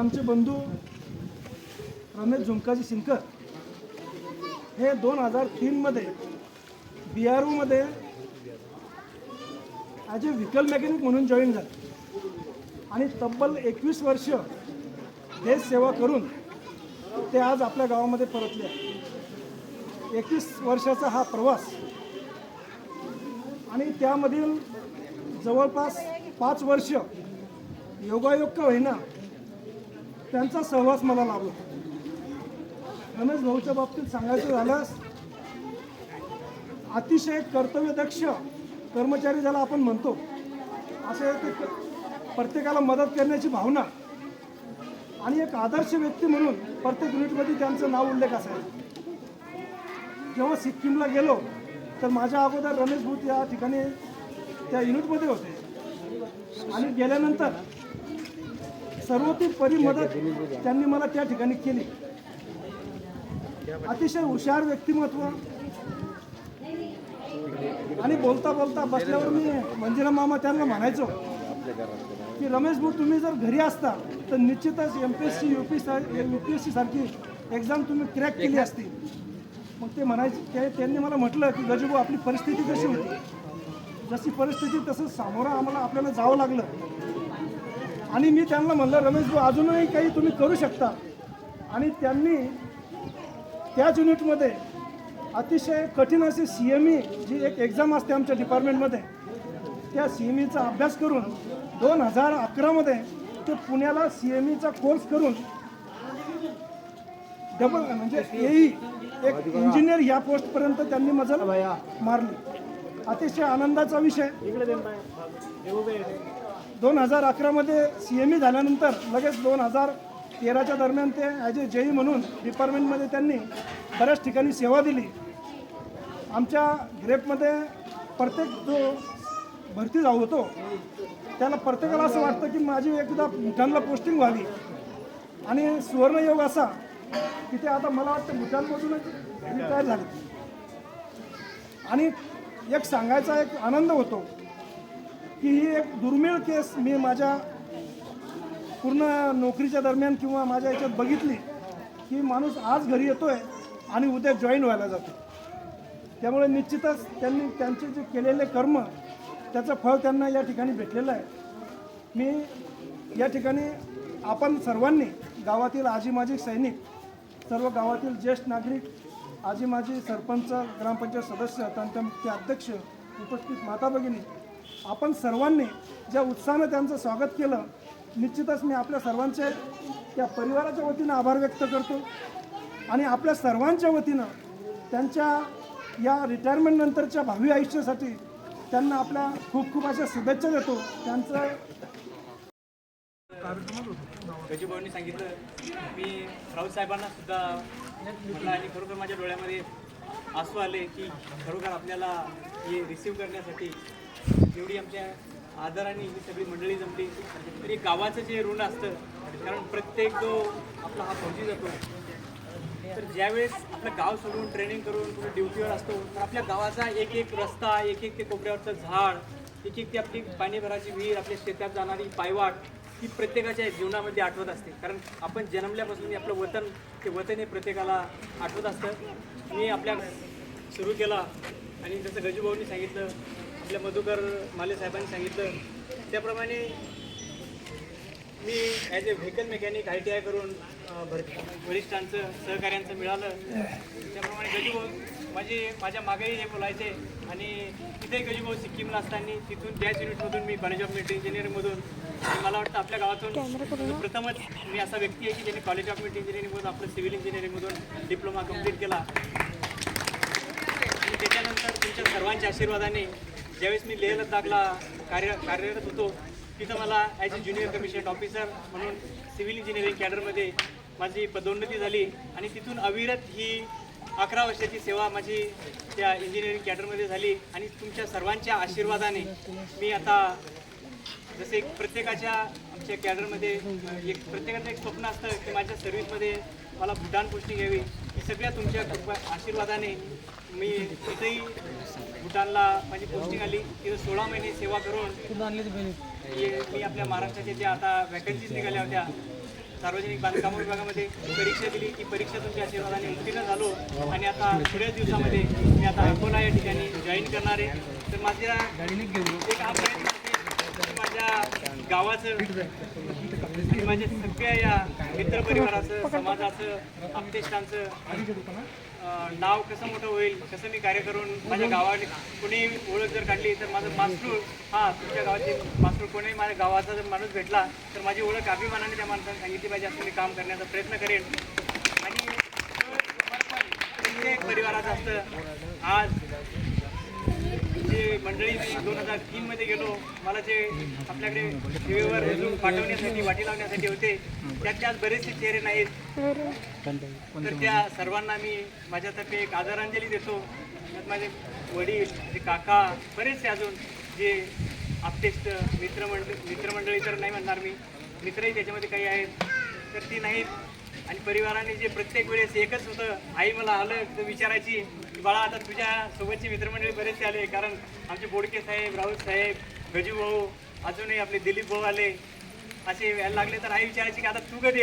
आमचे बंधू रमेश झुंकाजी सिंकर हे दोन हजार तीनमध्ये बी आर ओमध्ये ॲज अ व्हिकल मेकॅनिक म्हणून जॉईन झाले. आणि तब्बल एकवीस वर्ष देश सेवा करून ते आज आपल्या गावामध्ये परतले आहे एकवीस वर्षाचा हा प्रवास आणि त्यामधील जवळपास पाच वर्ष योगायोग का होईना त्यांचा सहवास मला लाभला. रमेश भाऊच्या बाबतीत सांगायचं झाल्यास अतिशय कर्तव्यदक्ष कर्मचारी ज्याला आपण म्हणतो असे ते प्रत्येकाला मदत करण्याची भावना आणि एक आदर्श व्यक्ती म्हणून प्रत्येक युनिटमध्ये त्यांचं नाव उल्लेख असायचा. जेव्हा सिक्कीमला गेलो तर माझ्या अगोदर रमेश भूत या ठिकाणी त्या युनिटमध्ये होते. आणि गेल्यानंतर सर्वोपरी मदत त्यांनी मला त्या ठिकाणी केली. अतिशय हुशार व्यक्तिमत्व. आणि बोलता बोलता बसल्यावर मी मंजिरा मामा त्यांना म्हणायचो की रमेश भाऊ तुम्ही जर घरी असता तर निश्चितच M P S C U P U P S C सारखी एक्झाम तुम्ही क्रॅक केली असती. मग ते म्हणायचे ते त्यांनी मला म्हटलं की गजूभाऊ आपली परिस्थिती कशी होती? जशी परिस्थिती तसं सामोरं आम्हाला आपल्याला जावं लागलं. आणि मी त्यांना म्हणलं रमेश भाऊ अजूनही काही तुम्ही करू शकता. आणि त्यांनी त्याच युनिटमध्ये अतिशय कठीण अशी सी एम ई जी एक एक्झाम असते आमच्या डिपार्टमेंटमध्ये त्या सी एम ईचा अभ्यास करून दोन हजार अकरामध्ये ते पुण्याला सी एम ईचा कोर्स करून डबल म्हणजे एई एक इंजिनियर या पोस्टपर्यंत त्यांनी मजल मारली. अतिशय आनंदाचा विषय. दोन हजार अकरामध्ये सी एम ई झाल्यानंतर लगेच दोन हजार तेराच्या दरम्यान ते ॲज ए जेई म्हणून डिपार्टमेंटमध्ये त्यांनी बऱ्याच ठिकाणी सेवा दिली. आमच्या ग्रेपमध्ये प्रत्येक जो भरती जाऊ होतो त्याला प्रत्येकाला असं वाटतं की माझी एकदा भूटानला पोस्टिंग व्हावी. आणि सुवर्णयोग असा की ते आता मला वाटतं भूटानमधूनच रिटायर झाले. आणि एक सांगायचा एक आनंद होतो. की ही एक दुर्मिळ केस मी माझ्या पूर्ण नोकरीच्या दरम्यान किंवा माझ्या याच्यात बघितली की माणूस आज घरी येतोय आणि उद्या जॉईन व्हायला जातो. त्यामुळे निश्चितच त्यांनी त्यांचे जे केलेले कर्म त्याचं फळ त्यांना या ठिकाणी भेटलेलं आहे. मी या ठिकाणी आपण सर्वांनी गावातील आजी माजी सैनिक सर्व गावातील ज्येष्ठ नागरिक आजी माजी सरपंच ग्रामपंचायत सदस्य त्यांच्या अध्यक्ष उपस्थित माता भगिनी आपण सर्वांनी ज्या उत्साहानं त्यांचं स्वागत केलं निश्चितच मी आपल्या सर्वांचे त्या परिवाराच्या वतीनं आभार व्यक्त करतो. आणि आपल्या सर्वांच्या वतीनं त्यांच्या या रिटायरमेंटनंतरच्या भावी आयुष्यासाठी त्यांना आपल्या खूप खूप अशा शुभेच्छा देतो. त्यांचं गजूभाऊंनी सांगितलं मी राऊत साहेबांना सुद्धा म्हटलं आणि खरोखर माझ्या डोळ्यामध्ये आसू आले की खरोखर आपल्याला हे रिसीव करण्यासाठी जेवढी आमच्या आदराने ही सगळी मंडळी जमली तरी गावाचं जे ऋण असतं कारण प्रत्येक जो आपला हा फौजी जातो तर ज्यावेळेस आपलं गाव सोडून ट्रेनिंग करून कुठे ड्युटीवर असतो तर आपल्या गावाचा एक एक रस्ता एक एक ते कोपऱ्यावरचं झाड एक एक ती आपली पाणीभराची विहीर आपल्या शेतात जाणारी पायवाट ही प्रत्येकाच्या जीवनामध्ये आठवत असते. कारण आपण जन्मल्यापासून आपलं वतन ते वतन हे प्रत्येकाला आठवत असतं. मी आपल्या सुरू केला आणि जसं गजूभाऊंनी सांगितलं आपल्या मधुकर माले साहेबांनी सांगितलं. त्याप्रमाणे मी as a vehicle mechanic I T I करून अ, भर वरिष्ठांचं सहकार्यांचं मिळालं. त्याप्रमाणे गजूभाऊ माझे माझ्या मागेही हे बोलायचे आणि तिथे गजूभाऊ सिक्कीमला असताना तिथून त्याच युनिटमधून मी कॉलेज ऑफ मिलिटरी इंजिनिअरिंगमधून मला वाटतं आपल्या गावातून प्रथमच मी असा व्यक्ती आहे की ज्यांनी कॉलेज ऑफ मिलिटरी इंजिनिअरिंगमधून आपलं सिव्हिल इंजिनिअरिंगमधून डिप्लोमा कंप्लीट केला. आणि त्याच्यानंतर तुमच्या सर्वांच्या आशीर्वादाने ज्यावेळेस मी लेह लद्दाखला कार्य कार्यरत होतो तिथं मला as a junior commission officer म्हणून सिव्हिल इंजिनिअरिंग कॅडरमध्ये माझी पदोन्नती झाली आणि तिथून अविरत ही अकरा वर्षाची सेवा माझी त्या इंजिनिअरिंग कॅडरमध्ये झाली आणि तुमच्या सर्वांच्या आशीर्वादाने मी आता जसे प्रत्येकाच्या आमच्या कॅडरमध्ये एक प्रत्येकाचं एक स्वप्न असतं की माझ्या सर्व्हिसमध्ये मला भूटान पोस्टिंग घ्यावी. ही सगळ्या तुमच्या आशीर्वादाने मी तिथेही भूटानला माझी पोस्टिंग आली. तिथं सोळा महिने सेवा करून मी आपल्या महाराष्ट्राच्या ज्या आता वॅकन्सीज निघाल्या होत्या सार्वजनिक बांधकाम विभागामध्ये परीक्षा दिली. ती परीक्षा तुमच्या आशीर्वादाने उत्तीर्ण झालो. आणि आता थोड्याच दिवसामध्ये मी आता अकोला या ठिकाणी जॉईन करणार आहे. तर माझ्या एक हा प्रयत्न माझ्या गावाचं आणि माझ्या सगळ्या या मित्रपरिवाराचं समाजाचं आपतेष्टांचं नाव कसं मोठं होईल कसं मी कार्य करून माझ्या गावाने कुणी ओळख जर काढली तर माझं मास्तूर हा तुमच्या गावाचे मास्तूर कोणी माझ्या गावाचा जर माणूस भेटला तर माझी ओळख अभिमानाने त्या माणसाने सांगितली पाहिजे असं मी काम करण्याचा प्रयत्न करेन. आणि परिवाराचं असतं. आज जे मंडळी मी दोन हजार तीनमध्ये गेलो. मला जे आपल्याकडे टीव्हीवर रेझूम पाठवण्यासाठी वाटी लावण्यासाठी होते त्यातले आज बरेचसे चेहरे नाहीत. तर त्या सर्वांना मी माझ्यातर्फे एक आदरांजली देतो. त्यात माझे वडील माझे काका बरेचसे अजून जे आपतेष्ट मित्रमंड मित्रमंडळी तर नाही म्हणणार मी. मित्रही त्याच्यामध्ये काही आहेत तर ती नाहीत. आणि परिवाराने जे प्रत्येक वेळेस एकच होतं आई मला आलं तर विचारायची. की बाळा आता तुझ्या सोबतचे मित्रमंडळी बरेचसे आले कारण आमचे बोडके साहेब राऊत साहेब गजू भाऊ अजूनही आपले दिलीप भाऊ आले. असे यायला लागले तर आई विचारायची की आता तू कधी